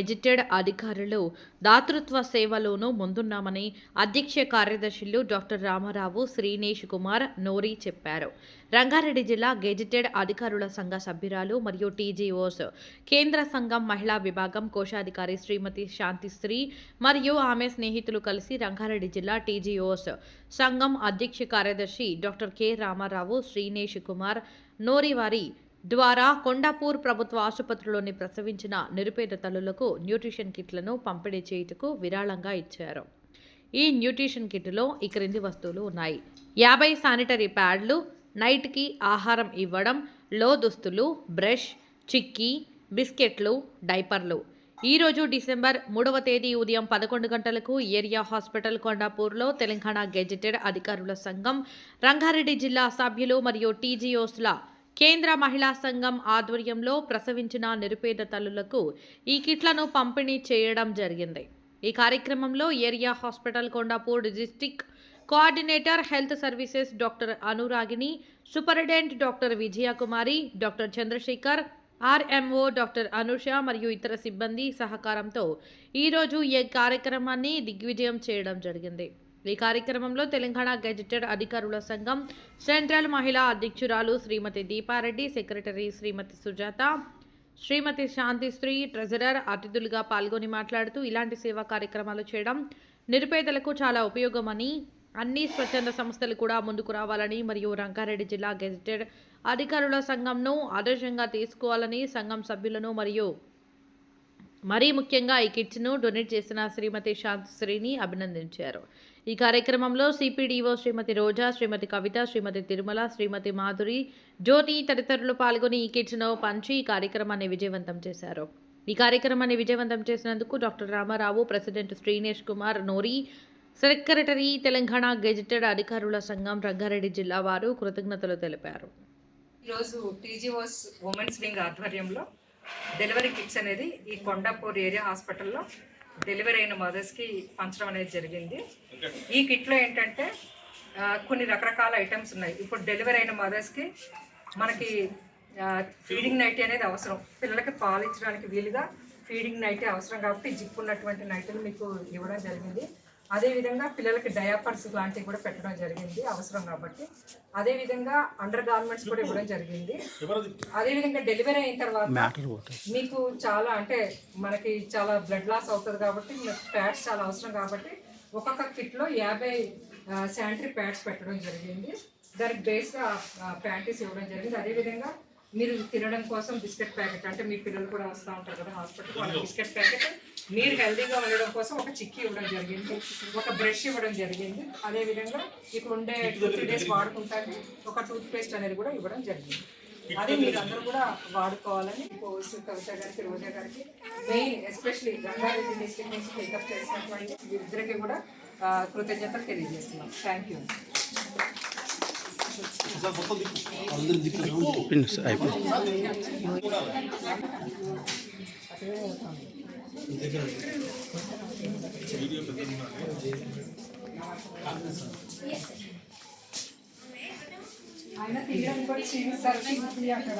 Gazetted అధికారులు దాతృత్వ సేవలోనూ ముందున్నామని అధ్యక్ష కార్యదర్శులు డాక్టర్ రామారావు శ్రీనేష్ కుమార్ నోరి చెప్పారు. రంగారెడ్డి జిల్లా గెజిటెడ్ అధికారుల సంఘ సభ్యురాలు మరియు టీజీఓస్ కేంద్ర సంఘం మహిళా విభాగం కోశాధికారి శ్రీమతి శాంతిశ్రీ మరియు ఆమె స్నేహితులు కలిసి రంగారెడ్డి జిల్లా టీజీఓస్ సంఘం అధ్యక్ష కార్యదర్శి డాక్టర్ కె రామారావు శ్రీనేష్ కుమార్ నోరివారి ద్వారా కొండాపూర్ ప్రభుత్వ ఆసుపత్రిలోని ప్రసవించిన నిరుపేద తల్లులకు న్యూట్రిషన్ కిట్లను పంపిణీ చేయుటకు విరాళంగా ఇచ్చారు. ఈ న్యూట్రిషన్ కిట్లో ఈ క్రింది వస్తువులు ఉన్నాయి. యాభై శానిటరీ ప్యాడ్లు నైట్కి ఆహారం ఇవ్వడం లో దుస్తులు బ్రష్ చిక్కీ బిస్కెట్లు డైపర్లు. ఈరోజు డిసెంబర్ మూడవ తేదీ ఉదయం పదకొండు గంటలకు ఏరియా హాస్పిటల్ కొండాపూర్లో తెలంగాణ గెజిటెడ్ అధికారుల సంఘం రంగారెడ్డి జిల్లా సభ్యులు మరియు టీజీఓస్ల కేంద్ర మహిళా సంఘం ఆధ్వర్యంలో ప్రసవించిన నిరుపేద తల్లులకు ఈ కిట్లను పంపిణీ చేయడం జరిగింది. ఈ కార్యక్రమంలో area hospital Kondapur district coordinator health services doctor Anuragini superintendent doctor Vijayakumari doctor Chandrashekar RMO doctor Anusha మరియు ఇతర సిబ్బంది సహకారంతో ఈరోజు ఈ కార్యక్రమాన్ని దిగ్విజయం చేయడం జరిగింది. ఈ కార్యక్రమంలో తెలంగాణ గెజిటెడ్ అధికారుల సంఘం సెంట్రల్ మహిళా అధ్యక్షురాలు శ్రీమతి దీపారెడ్డి సెక్రటరీ శ్రీమతి సుజాత శ్రీమతి శాంతిశ్రీ ట్రెజరర్ అతిథులుగా పాల్గొని మాట్లాడుతూ ఇలాంటి సేవా కార్యక్రమాలు చేయడం నిరుపేదలకు చాలా ఉపయోగమని అన్ని స్వచ్ఛంద సంస్థలు కూడా ముందుకు రావాలని మరియు రంగారెడ్డి జిల్లా గెజిటెడ్ అధికారుల సంఘంను ఆదర్శంగా తీసుకోవాలని సంఘం సభ్యులను మరియు మరీ ముఖ్యంగా ఈ కిట్స్ను డొనేట్ చేసిన శ్రీమతి శాంతిశ్రీని అభినందించారు. ఈ కార్యక్రమంలో సిపిడిఓ శ్రీమతి రోజా శ్రీమతి కవిత శ్రీమతి తిరుమల శ్రీమతి మాధురి జ్యోతి తదితరులు పాల్గొని ఈ కిట్స్ను పంచి ఈ కార్యక్రమాన్ని విజయవంతం చేశారు. ఈ కార్యక్రమాన్ని విజయవంతం చేసినందుకు doctor Ramarao president Srinesh Kumar Nori secretary Telangana gazetted అధికారుల సంఘం రంగారెడ్డి జిల్లా వారు కృతజ్ఞతలు తెలిపారు. ఈరోజు టీజీఓస్ ఉమెన్స్ వింగ్ ఆధ్వర్యంలో డెలివరీ కిట్స్ అనేది ఈ కొండాపూర్ ఏరియా హాస్పిటల్లో డెలివరీ అయిన మదర్స్కి పంచడం అనేది జరిగింది. ఈ కిట్లో ఏంటంటే కొన్ని రకరకాల ఐటమ్స్ ఉన్నాయి. ఇప్పుడు డెలివరీ అయిన మదర్స్కి మనకి ఫీడింగ్ నైటీ అనేది అవసరం. పిల్లలకి పాలు వీలుగా ఫీడింగ్ నైటీ అవసరం కాబట్టి జిప్ ఉన్నటువంటి నైటీలు మీకు ఇవ్వడం జరిగింది. అదేవిధంగా పిల్లలకి డయాపర్స్ లాంటివి కూడా పెట్టడం జరిగింది అవసరం కాబట్టి. అదేవిధంగా అండర్ గార్మెంట్స్ కూడా ఇవ్వడం జరిగింది. అదేవిధంగా డెలివరీ అయిన తర్వాత మీకు చాలా అంటే మనకి చాలా బ్లడ్ లాస్ అవుతుంది కాబట్టి మీకు ప్యాడ్స్ చాలా అవసరం కాబట్టి ఒక్కొక్క కిట్లో యాభై శానిటరీ ప్యాడ్స్ పెట్టడం జరిగింది. దానికి బేస్గా ప్యాంటీస్ ఇవ్వడం జరిగింది. అదేవిధంగా మీరు తినడం కోసం బిస్కెట్ ప్యాకెట్ అంటే మీ పిల్లలు కూడా వస్తూ ఉంటారు కదా హాస్పిటల్ బిస్కెట్ ప్యాకెట్ మీరు హెల్తీగా ఉండడం కోసం ఒక చిక్కీ ఇవ్వడం జరిగింది ఒక బ్రష్ ఇవ్వడం జరిగింది. అదేవిధంగా ఇక్కడ ఉండే టూ త్రీ డేస్ వాడుకుంటానికి ఒక టూత్ పేస్ట్ అనేది కూడా ఇవ్వడం జరిగింది. అది మీరు అందరూ కూడా వాడుకోవాలని పోస్ట్ కవిత గారికి రోజా గారికి మెయిన్ ఎస్పెషలీ రంగారెడ్డి డిస్ట్రిక్ట్ నుంచి టేకప్ చేసినటువంటి ఇద్దరికి కూడా కృతజ్ఞతలు తెలియజేస్తున్నాం. థ్యాంక్ యూ అయిపోయింది ఆయన తీయడం కూడా సరికి అక్కడ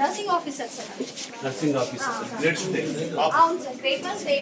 nursing officer sir nursing officer grade student అవును సార్ గ్రేట్ మాస్ డే